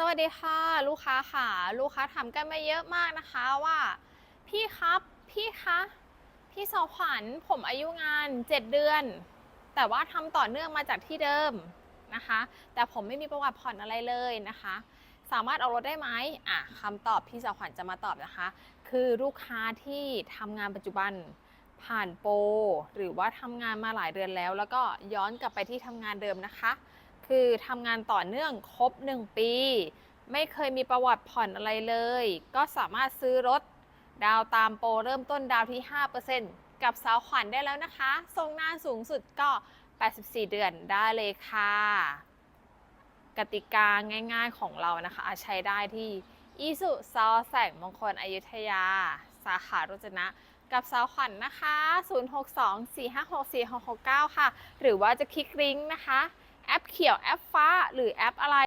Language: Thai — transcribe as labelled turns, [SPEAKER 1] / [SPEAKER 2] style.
[SPEAKER 1] สวัสดีค่ะ ลูกค้าค่ะ ลูกค้าถามกันมาเยอะมากนะคะว่า พี่ครับพี่คะพี่สาวขวัญผมอายุงาน 7 เดือน แต่ว่าทำต่อเนื่องมาจากที่เดิมนะคะ แต่ผมไม่มีประวัติผ่อนอะไรเลยนะคะ สามารถเอารถได้ไหมอะคำตอบพี่สาวขวัญจะมาตอบนะคะ คือลูกค้าที่ทำงานปัจจุบันผ่านโปรหรือว่าทำงานมาหลายเดือนแล้ว แล้วก็ย้อนกลับไปที่ทำงานเดิมนะคะ คือทำงานต่อเนื่องครบ 1 ปี ไม่เคยมีประวัติผ่อนอะไรเลย ก็สามารถซื้อรถดาวตามโปรเริ่มต้นดาวที่ 5%กับสาวขวัญได้แล้วนะคะ ทรงหน้านสูงสุดก็ 84 เดือนได้เลยค่ะ กติกาง่ายๆของเรานะคะ ใช้ได้ที่อีสุซอแสงมงคลอยุธยา สาขารุจนะกับสาวขวัญนนะคะ 0624564669 ค่ะ หรือว่าจะคลิกลิงก์นะคะ แอปเขียวแอปฟ้าหรือแอปอะไร